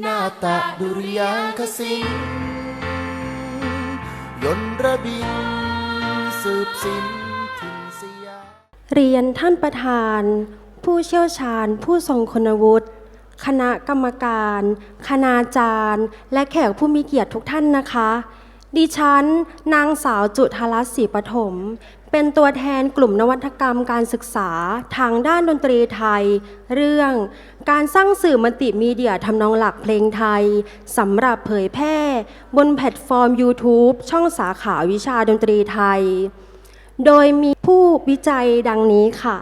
นาตะดุริยางคศิลยนระบิน สืบสินถิ่นสยาเรียนท่านประธาน ผู้เชี่ยวชาญผู้ทรงคุณวุฒิคณะกรรมการ คณาจารย์ และแขกผู้มีเกียรติทุกท่านนะคะ ดิฉัน นางสาวจุธารัตน์ศรีปฐม เป็นตัวแทนกลุ่มนวัตกรรมการศึกษาทางด้านดนตรีไทย เรื่องการสร้างสื่อมัลติมีเดียทำนองหลักเพลงไทยสำหรับเผยแพร่ บนแพลตฟอร์ม YouTube ช่องสาขาวิชาดนตรีไทย โดยมีผู้วิจัยดังนี้ค่ะ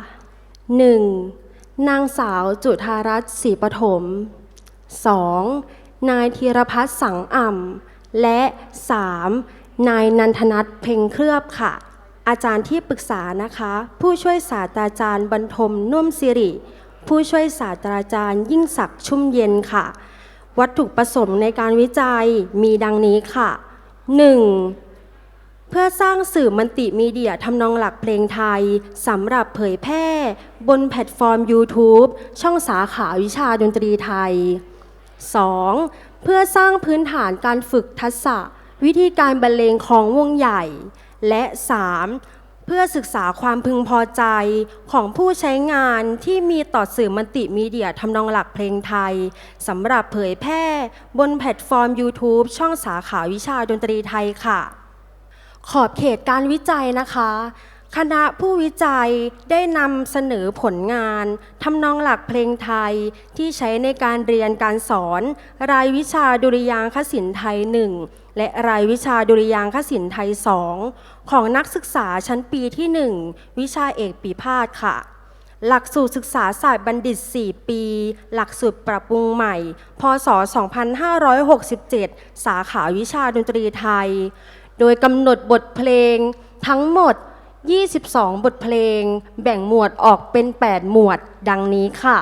1. นางสาวจุธารัตน์ศรีปฐม 2. นายธีรพัฒน์สังอ่ำและ 3. นายนันทนัทเพ่งเคลือบค่ะ อาจารย์ที่ปรึกษานะคะ ผู้ช่วยศาสตราจารย์บรรทมนุ่มสิริ ผู้ช่วยศาสตราจารย์ยิ่งศักดิ์ชุ่มเย็นค่ะ วัตถุประสงค์ในการวิจัยมีดังนี้ค่ะ 1. เพื่อสร้างสื่อมัลติมีเดียทำนองหลักเพลงไทยสำหรับเผยแพร่ บนแพลตฟอร์ม YouTube ช่องสาขาวิชาดนตรีไทย 2. เพื่อสร้างพื้นฐานการฝึกทักษะ วิธีการบรรเลงของวงใหญ่ และ 3. เพื่อศึกษาความพึงพอใจของผู้ใช้งานที่มีต่อสื่อมัลติมีเดียทำนองหลักเพลงไทยสำหรับเผยแพร่บนแพลตฟอร์ม YouTube ช่องสาขาวิชาดนตรีไทยค่ะ ขอบเขตการวิจัยนะคะคณะผู้วิจัยได้นำเสนอผลงานทำนองหลักเพลงไทยที่ใช้ในการเรียนการสอน รายวิชาดุริยางคศิลป์ไทย1 และรายวิชาดุริยางคศิลป์ไทย 2 ของนักศึกษาชั้นปีที่ 1 วิชาเอกปีพาดค่ะ หลักสูตรศึกษาศาสตร์บัณฑิต 4 ปี หลักสูตรปรับปรุงใหม่ พศ 2567 สาขาวิชาดนตรีไทย โดยกำหนดบทเพลงทั้งหมด 22 บทเพลง แบ่งหมวดออกเป็น 8 หมวดดังนี้ค่ะ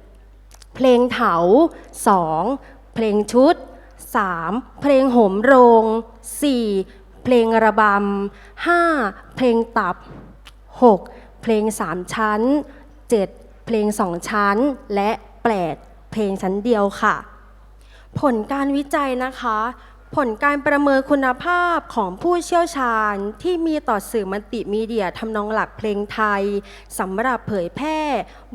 1. เพลงเถา 2. เพลงชุด 3. เพลงโหมโรง 4. เพลงระบำ 5. เพลงตับ 6. เพลงสามชั้น 7. เพลงสองชั้น และ 8. เพลงชั้นเดียวค่ะ ผลการวิจัยนะคะ ผลการประเมินคุณภาพของผู้เชี่ยวชาญที่มีต่อสื่อมัลติมีเดียทำนองหลักเพลงไทยสำหรับเผยแพร่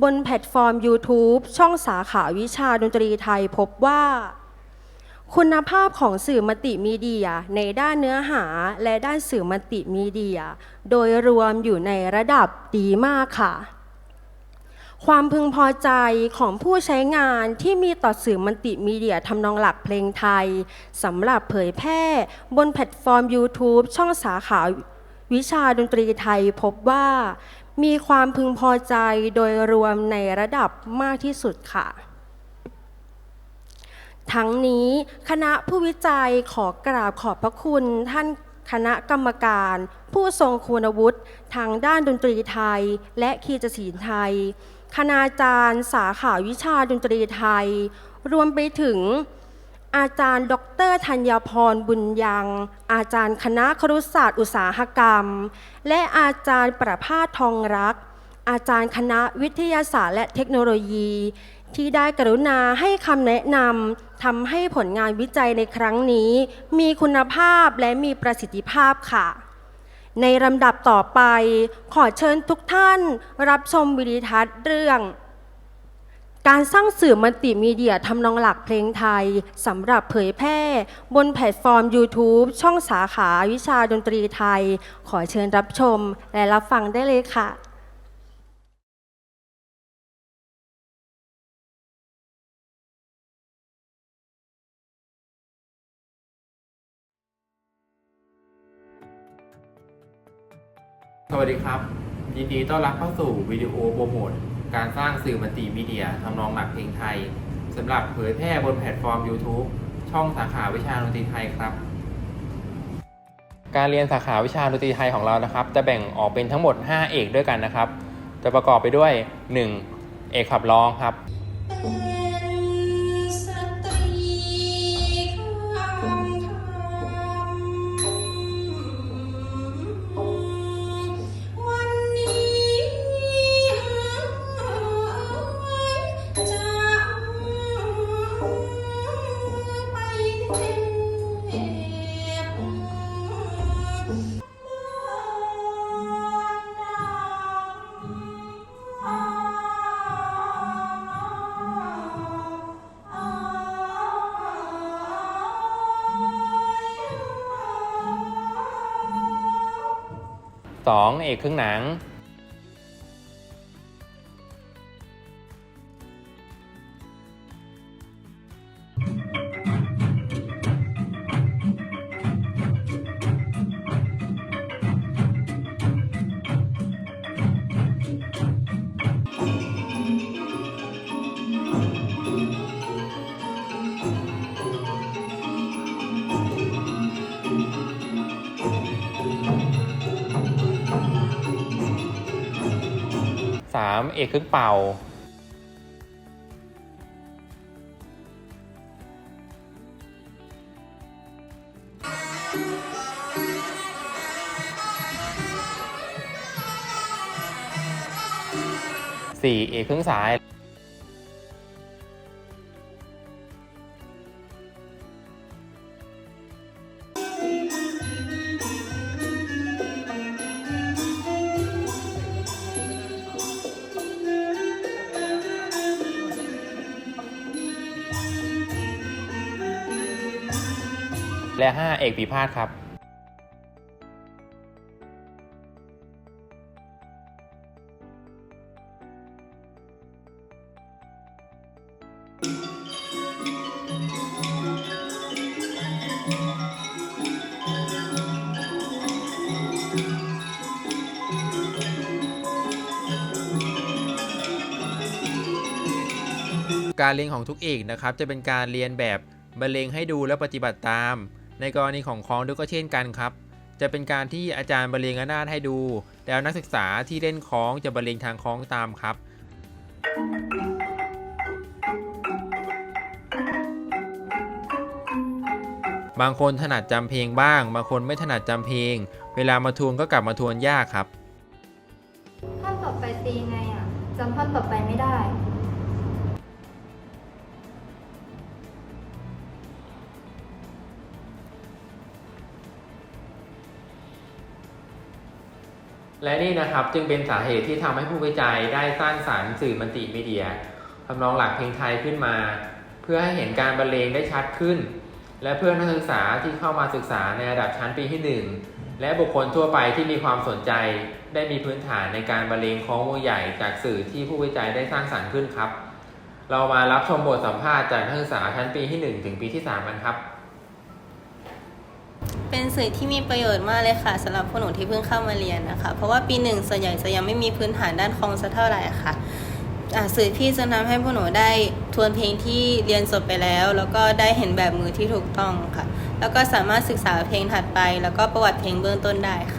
บนแพลตฟอร์ม YouTube ช่องสาขาวิชาดนตรีไทยพบว่า คุณภาพของสื่อมัลติมีเดีย ในด้านเนื้อหาและด้านสื่อมัลติมีเดีย โดยรวมอยู่ในระดับดีมากค่ะ ความพึงพอใจของผู้ใช้งานที่มีต่อสื่อมัลติมีเดียทำนองหลักเพลงไทยสำหรับเผยแพร่บนแพลตฟอร์ม YouTube ช่องสาขาวิชาดนตรีไทยพบว่า มีความพึงพอใจโดยรวมในระดับมากที่สุดค่ะ ทั้งนี้คณะผู้วิจัยขอกราบขอบพระคุณท่านคณะกรรมการ ผู้ทรงคุณวุฒิทางด้านดนตรีไทย และคีตศิลป์ไทย คณาจารย์สาขาวิชาดนตรีไทย รวมไปถึง อาจารย์ ดรธัญพรบุญยัง อาจารย์คณะครุศาสตร์อุตสาหกรรม และอาจารย์ประภาสทองรัก อาจารย์คณะวิทยาศาสตร์และเทคโนโลยี ที่ได้กรุณาให้คำแนะนำ ทำให้ผลงานวิจัยในครั้งนี้ มีคุณภาพและมีประสิทธิภาพค่ะ ในลำดับต่อไป ขอเชิญทุกท่านรับชมวิดีทัศน์เรื่อง การสร้างสื่อมัลติมีเดียทำนองหลักเพลงไทยสำหรับเผยแพร่ บนแพลตฟอร์ม YouTube ช่องสาขาวิชาดนตรีไทย ขอเชิญรับชมและรับฟังได้เลยค่ะ สวัสดีครับ ยินดีต้อนรับเข้าสู่วิดีโอโปรโมทการสร้างสื่อมัลติมีเดียทำนองหลักเพลงไทยสำหรับเผยแพร่บนแพลตฟอร์ม YouTube ช่องสาขาวิชาดนตรีไทยครับ การเรียนสาขาวิชาดนตรีไทยของเรานะครับ จะแบ่งออกเป็นทั้งหมด 5 เอกด้วยกันนะครับ จะประกอบไปด้วย 1. เอกขับร้องครับ 2 เอกครึ่งหนัง 3 เอกครึ่งเป่าสี่เอกครึ่งสาย และ 5 เอกปีพาดครับการเรียนของทุกเอกนะครับ จะเป็นการเรียนแบบบรรเลงให้ดูและปฏิบัติตาม ในกรณีของคล้องด้วก็เช่นกันครับ จะเป็นการที่อาจารย์บรรเลงระนาดให้ดู แล้วนักศึกษาที่เล่นคล้องจะบรรเลงทางคล้องตามครับ บางคนถนัดจำเพลงบ้าง บางคนไม่ถนัดจำเพลง เวลามาทวนก็กลับมาทวนยากครับ ท่อนต่อไปตีงไงอะจำท่อนต่อไปไม่ได้ และนี่นะครับจึงเป็นสาเหตุที่ทำให้ผู้วิจัยได้สร้างสารรค์สื่อมัลติมีเดียทำนองหลักเพลงไทยขึ้นมา เพื่อให้เห็นการบรรเลงได้ชัดขึ้น และเพื่อนักศึกษาที่เข้ามาศึกษาในระดับชั้นปีที่ 1 และบุคคลทั่วไปที่มีความสนใจ ได้มีพื้นฐานในการบรรเลงคล้องวงใหญ่จากสื่อที่ผู้วิจัยได้สร้างสรรค์ขึ้นครับ เรามารับชมบทสัมภาษณ์จากนักศึกษาชั้นปีที่ 1 ถึงปีที่3กันครับ เป็นสื่อที่มีประโยชน์มากเลยค่ะสำหรับพวกหนูที่เพิ่งเข้ามาเรียนนะคะ เพราะว่าปีหนึ่งส่วนใหญ่จะยังไม่มีพื้นฐานด้านคองสักเท่าไหร่ค่ะสื่อพี่จะทำให้พวกหนูได้ทวนเพลงที่เรียนจบไปแล้ว แล้วก็ได้เห็นแบบมือที่ถูกต้องค่ะ แล้วก็สามารถศึกษาเพลงถัดไป แล้วก็ประวัติเพลงเบื้องต้นได้ค่ะ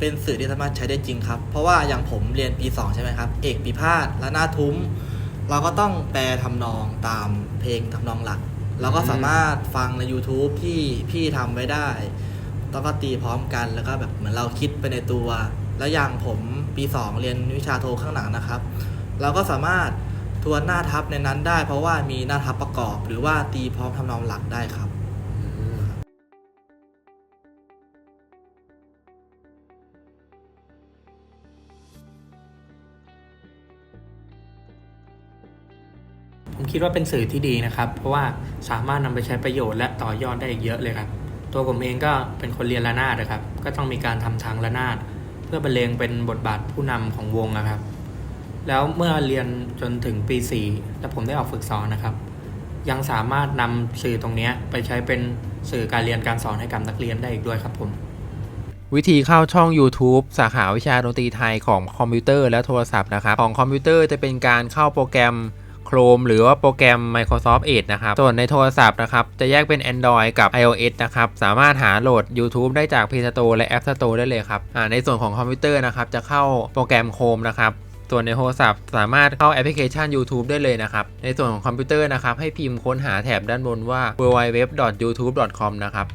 เป็นสื่อที่สามารถใช้ได้จริงครับ เพราะว่าอย่างผมเรียนปี 2 ใช่ไหมครับ เอกปีพาดและหน้าทุ้ม เราก็ต้องแปลทำนองตามเพลงทำนองหลัก เราก็สามารถฟังใน YouTube ที่พี่ทำไว้ได้แล้วก็ตีพร้อมกันแล้วก็แบบเหมือนเราคิดไปในตัว แล้วอย่างผมปี 2 เรียนวิชาโทข้างหลังนะครับ เราก็สามารถทวนหน้าทับในนั้นได้ เพราะว่ามีหน้าทับประกอบ หรือว่าตีพร้อมทำนองหลักได้ครับ คิดว่าเป็นสื่อที่ดีนะครับ เพราะว่าสามารถนำไปใช้ประโยชน์และต่อยอดได้อีกเยอะเลยครับ ตัวผมเองก็เป็นคนเรียนระนาดนะครับ ก็ต้องมีการทำทางระนาด เพื่อบรรเลงเป็นบทบาทผู้นำของวงนะครับ แล้วเมื่อเรียนจนถึงปี 4 แล้วผมได้ออกฝึกสอนนะครับ ยังสามารถนำสื่อตรงนี้ไปใช้เป็นสื่อการเรียนการสอนให้กับนักเรียนได้อีกด้วยครับผมวิธีเข้าช่อง YouTube สาขาวิชาดนตรีไทยของคอมพิวเตอร์และโทรศัพท์นะครับ ของคอมพิวเตอร์จะเป็นการเข้าโปรแกรม Chrome หรือว่าโปรแกรม Microsoft Edge นะครับ ส่วนในโทรศัพท์นะครับ จะแยกเป็น Android กับ iOS นะครับ สามารถหาโหลด YouTube ได้จาก Play Store และ App Store ได้เลยครับในส่วนของคอมพิวเตอร์นะครับ จะเข้าโปรแกรม Chrome นะครับส่วนในโทรศัพท์สามารถเข้าแอปพลิเคชัน YouTube ได้เลยนะครับ ในส่วนของคอมพิวเตอร์นะครับ ให้พิมพ์ค้นหาแถบด้านบนว่า www.youtube.com นะครับ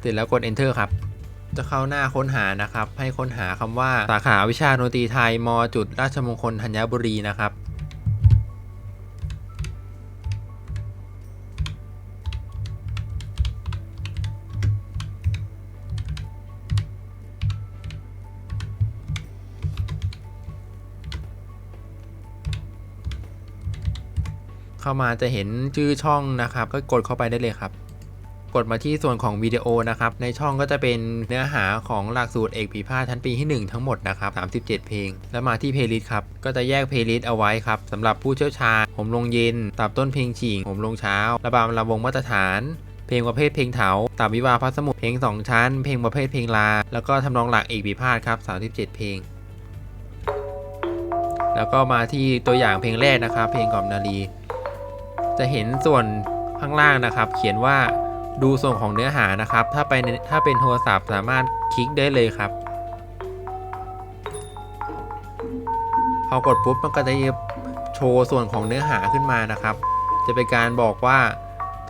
เสร็จแล้วกด enter ครับ จะเข้าหน้าค้นหานะครับ ให้ค้นหาคำว่าสาขาวิชาดนตรีไทยมจุดราชมงคลธัญบุรีนะครับเข้ามาจะเห็นชื่อช่องนะครับ ก็กดเข้าไปได้เลยครับ กดมาที่ส่วนของวิดีโอนะครับในช่องก็จะเป็นเนื้อหาของหลักสูตรเอกปีพาทชั้นปีที่ 1 ทั้งหมดนะครับ37 เพลง แล้วมาที่เพลย์ลิสต์ครับก็จะแยกเพลย์ลิสต์เอาไว้ครับสำหรับผู้เชี่ยวชาญผมลงเย็นตับต้นเพลงฉิงผมลงเช้า ระบำระวงมาตรฐานเพลงประเภทเพลงเถาตับวิวาพัสมุทรเพลง 2 ชั้น เพลงประเภทเพลงลา แล้วก็ทำนองหลักเอกปีพาทครับ 37 เพลง แล้วก็มาที่ตัวอย่างเพลงแรกนะครับ เพลงกล่อมนาลี จะเห็นส่วนข้างล่างนะครับ เขียนว่า ดูส่วนของเนื้อหานะครับ ถ้าไปถ้าเป็นโทรศัพท์สามารถคลิกได้เลยครับ พอกดปุ๊บมันก็จะโชว์ส่วนของเนื้อหาขึ้นมานะครับ จะเป็นการบอกว่า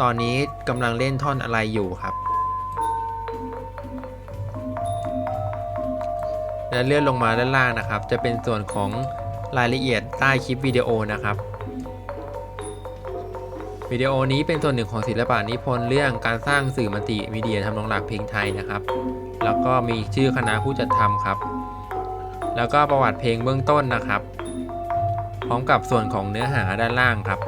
ตอนนี้กำลังเล่นท่อนอะไรอยู่ครับ และเลื่อนลงมาด้านล่างนะครับ จะเป็นส่วนของรายละเอียดใต้คลิปวิดีโอนะครับ วิดีโอนี้เป็นส่วนหนึ่งของศิลปะนิพนธ์เรื่องการสร้างสื่อมัลติมีเดียทำนองหลักเพลงไทยนะครับ แล้วก็มีชื่อคณะผู้จัดทำครับ แล้วก็ประวัติเพลงเบื้องต้นนะครับ พร้อมกับส่วนของเนื้อหาด้านล่างครับ